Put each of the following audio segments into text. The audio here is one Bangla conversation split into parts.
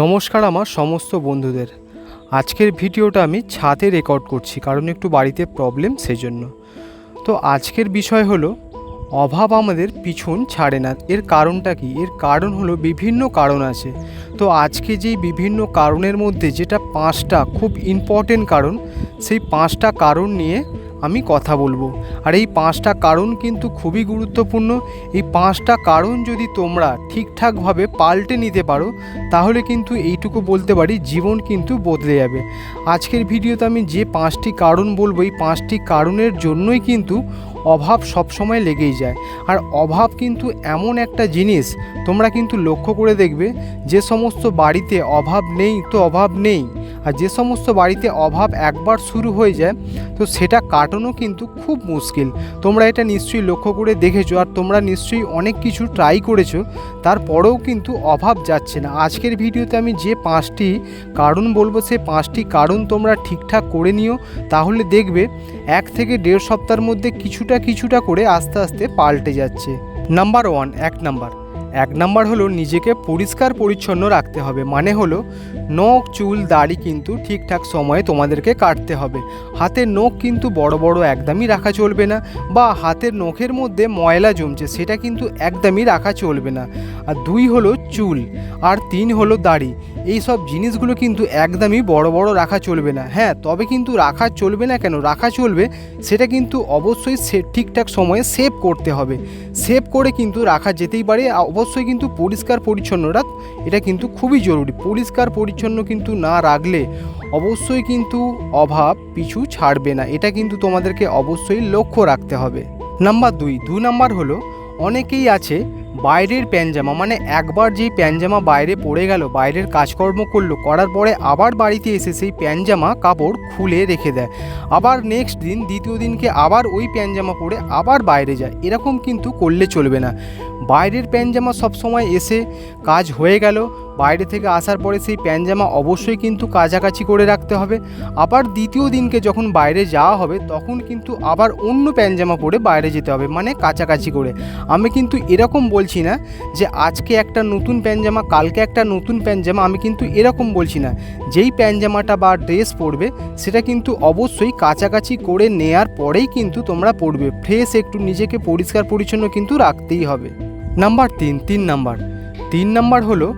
নমস্কার আমার সমস্ত বন্ধুদের। আজকের ভিডিওটা আমি ছাদে রেকর্ড করছি, কারণ একটু বাড়িতে প্রবলেম সেজন্য। তো আজকের বিষয় হলো, অভাব আমাদের পিছন ছাড়ে না। এর কারণটা কি? এর কারণ হলো বিভিন্ন কারণ আছে। তো আজকে যেই বিভিন্ন কারণের মধ্যে যেটা পাঁচটা খুব ইম্পর্টেন্ট কারণ, সেই পাঁচটা কারণ নিয়ে আমি কথা বলব। আর এই পাঁচটা কারণ কিন্তু খুবই গুরুত্বপূর্ণ। এই পাঁচটা কারণ যদি তোমরা ঠিকঠাকভাবে পাল্টে নিতে পারো, তাহলে কিন্তু এইটুকু বলতে পারি, জীবন কিন্তু বদলে যাবে। আজকের ভিডিওতে আমি যে পাঁচটি কারণ বলব, এই পাঁচটি কারণের জন্যই কিন্তু অভাব সবসময় লেগেই যায়। আর অভাব কিন্তু এমন একটা জিনিস, তোমরা কিন্তু লক্ষ্য করে দেখবে, যে সমস্ত বাড়িতে অভাব নেই, তো অভাব নেই। আর যে সমস্ত বাড়িতে অভাব একবার শুরু হয়ে যায়, তো সেটা কাটানো কিন্তু খুব মুশকিল। তোমরা এটা নিশ্চয়ই লক্ষ্য করে দেখেছ আর তোমরা নিশ্চয়ই অনেক কিছু ট্রাই করেছ, তারপরেও কিন্তু অভাব যাচ্ছে না। আজকের ভিডিওতে আমি যে পাঁচটি কারণ বলব সেই পাঁচটি কারণ তোমরা ঠিকঠাক করে নিও, তাহলে দেখবে এক থেকে দেড় সপ্তাহের মধ্যে কিছুটা কিছুটা করে আস্তে আস্তে পাল্টে যাচ্ছে। নাম্বার ওয়ান এক নাম্বার এক নাম্বার হলো নিজেকে পরিষ্কার পরিচ্ছন্ন রাখতে হবে। মানে হলো নখ, চুল, দাড়ি কিন্তু ঠিকঠাক সময়ে তোমাদেরকে কাটতে হবে। হাতের নখ কিন্তু বড় বড় একদমই রাখা চলবে না বা হাতের নখের মধ্যে ময়লা জমছে, সেটা কিন্তু একদমই রাখা চলবে না। আর দুই হলো চুল, আর তিন হলো দাড়ি। এই সব জিনিসগুলো কিন্তু একদমই বড় বড় রাখা চলবে না। হ্যাঁ তবে কিন্তু রাখা চলবে না কেন? রাখা চলবে, সেটা কিন্তু অবশ্যই সে ঠিকঠাক সময়ে সেভ করতে হবে। সেভ করে কিন্তু রাখা যেতেই পারে অবশ্যই কিন্তু পরিষ্কার পরিচ্ছন্নতা এটা কিন্তু খুবই জরুরি। পরিষ্কার পরিচ্ছন্ন কিন্তু না রাখলে অবশ্যই কিন্তু অভাব পিছু ছাড়বে না। এটা কিন্তু তোমাদেরকে অবশ্যই লক্ষ্য রাখতে হবে। নাম্বার দুই, দু নাম্বার হলো, অনেকেই আছে বাইরের প্যানজামা মানে একবার যেই প্যানজামা বাইরে পড়ে গেল, বাইরের কাজকর্ম করল, করার পরে আবার বাড়িতে এসে সেই প্যানজামা কাপড় খুলে রেখে দেয়। আবার নেক্সট দিন, দ্বিতীয় দিনকে আবার ওই প্যানজামা পরে আবার বাইরে যায়। এরকম কিন্তু করলে চলবে না। বাইরের প্যানজামা সবসময় এসে কাজ হয়ে গেল বাইরে থেকে আসার পরে সেই প্যানজামা অবশ্যই কিন্তু কাছাকাছি করে রাখতে হবে। আবার দ্বিতীয় দিনকে যখন বাইরে যাওয়া হবে, তখন কিন্তু আবার অন্য প্যানজামা পরে বাইরে যেতে হবে মানে কাছাকাছি করে। আমি কিন্তু এরকম বলছি না যে আজকে একটা নতুন প্যানজামা, কালকে একটা নতুন প্যানজামা, আমি কিন্তু এরকম বলছি না। যেই প্যানজামাটা বা ড্রেস পরবে, সেটা কিন্তু অবশ্যই কাছাকাছি করে নেয়ার পরেই কিন্তু তোমরা পরবে। ফ্রেশ একটু নিজেকে পরিষ্কার পরিচ্ছন্ন কিন্তু রাখতেই হবে। নাম্বার তিন তিন নাম্বার। তিন নাম্বার হলো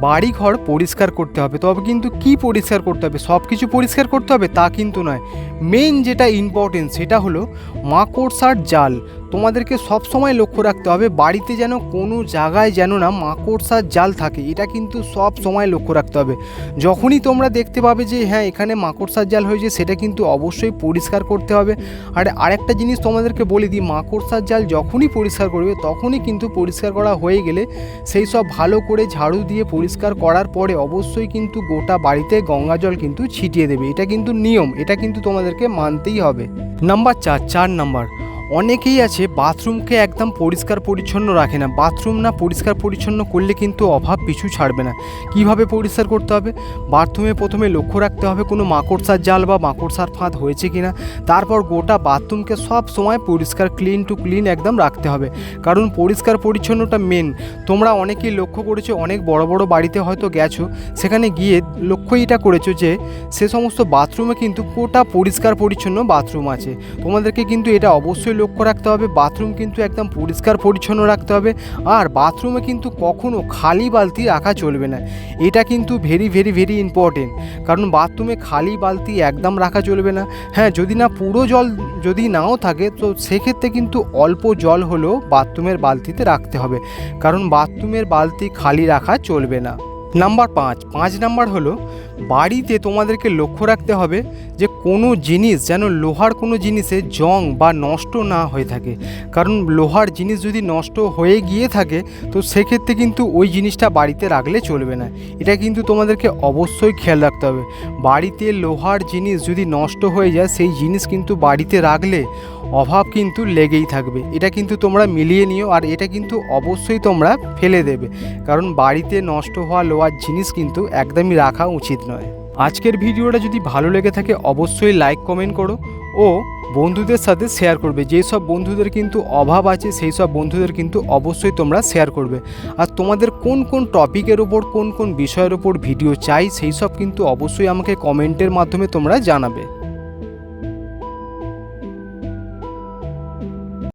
বাড়ি ঘর পরিষ্কার করতে হবে, তবে কিন্তু কি পরিষ্কার করতে হবে? সব কিছু পরিষ্কার করতে হবে তা কিন্তু নয়। মেন যেটা ইম্পর্টেন্ট সেটা হলো মাকড়সার জাল। তোমাদেরকে সব সময় লক্ষ্য রাখতে হবে, বাড়িতে যেন কোনো জায়গায় যেন না মাকড়সার জাল থাকে, এটা কিন্তু সব সময় লক্ষ্য রাখতে হবে। যখনই তোমরা দেখতে পাবে যে হ্যাঁ এখানে মাকড়সার জাল হয়েছে, সেটা কিন্তু অবশ্যই পরিষ্কার করতে হবে। আর আরেকটা জিনিস তোমাদেরকে বলে দিই মাকড়সার জাল যখনই পরিষ্কার করবে, তখনই কিন্তু পরিষ্কার করা হয়ে গেলে সেই সব ভালো করে ঝাড়ু দিয়ে পরিষ্কার করার পরে অবশ্যই কিন্তু গোটা বাড়িতে গঙ্গা জল কিন্তু ছিটিয়ে দেবে। এটা কিন্তু নিয়ম, এটা কিন্তু তোমাদেরকে মানতেই হবে। নাম্বার চার চার নাম্বার। অনেকেই আছে বাথরুমকে একদম পরিষ্কার পরিচ্ছন্ন রাখে না। বাথরুম না পরিষ্কার পরিচ্ছন্ন করলে কিন্তু অভাব পিছু ছাড়বে না। কীভাবে পরিষ্কার করতে হবে? বাথরুমে প্রথমে লক্ষ্য রাখতে হবে কোনো মাকড়সার জাল বা মাকড়সার ফাঁদ হয়েছে কিনা। তারপর গোটা বাথরুমকে সব সময় পরিষ্কার ক্লিন টু ক্লিন একদম রাখতে হবে। কারণ পরিষ্কার পরিচ্ছন্নটা মেন তোমরা অনেকেই লক্ষ্য করেছ, অনেক বড় বড় বাড়িতে হয়তো গেছো, সেখানে গিয়ে লক্ষ্য এটা করেছ যে, সে সমস্ত বাথরুমে কিন্তু গোটা পরিষ্কার পরিচ্ছন্ন বাথরুম আছে। তোমাদেরকে কিন্তু এটা অবশ্যই লক্ষ্য রাখতে হবে, বাথরুম কিন্তু একদম পরিষ্কার পরিচ্ছন্ন রাখতে হবে, আর বাথরুমে কিন্তু কখনো খালি বালতি রাখা চলবে না। এটা কিন্তু ভেরি ভেরি ভেরি ইম্পর্টেন্ট কারণ বাথরুমে খালি বালতি একদম রাখা চলবে না। হ্যাঁ যদি না পুরো জল যদি নাও থাকে, তো সেক্ষেত্রে কিন্তু অল্প জল হলেও বাথরুমের বালতিতে রাখতে হবে, কারণ বাথরুমের বালতি খালি রাখা চলবে না। নাম্বার পাঁচ পাঁচ নাম্বার হলো বাড়িতে তোমাদেরকে লক্ষ্য রাখতে হবে যে কোনো জিনিস যেন লোহার কোনো জিনিসে জং বা নষ্ট না হয়ে থাকে। কারণ লোহার জিনিস যদি নষ্ট হয়ে গিয়ে থাকে, তো সেক্ষেত্রে কিন্তু ওই জিনিসটা বাড়িতে রাখলে চলবে না। এটা কিন্তু তোমাদেরকে অবশ্যই খেয়াল রাখতে হবে। বাড়িতে লোহার জিনিস যদি নষ্ট হয়ে যায়, সেই জিনিস কিন্তু বাড়িতে রাখলে অভাব কিন্তু লেগেই থাকবে। এটা কিন্তু তোমরা মিলিয়ে নিও আর এটা কিন্তু অবশ্যই তোমরা ফেলে দেবে। কারণ বাড়িতে নষ্ট হওয়া লোহার জিনিস কিন্তু একদমই রাখা উচিত নয়। আজকের ভিডিওটা যদি ভালো লেগে থাকে, অবশ্যই লাইক, কমেন্ট করো ও বন্ধুদের সাথে শেয়ার করবে। যেসব বন্ধুদের কিন্তু অভাব আছে, সেই সব বন্ধুদের কিন্তু অবশ্যই তোমরা শেয়ার করবে। আর তোমাদের কোন কোন টপিকের ওপর কোন কোন বিষয়ের ওপর ভিডিও চাই, সেই সব কিন্তু অবশ্যই আমাকে কমেন্টের মাধ্যমে তোমরা জানাবে।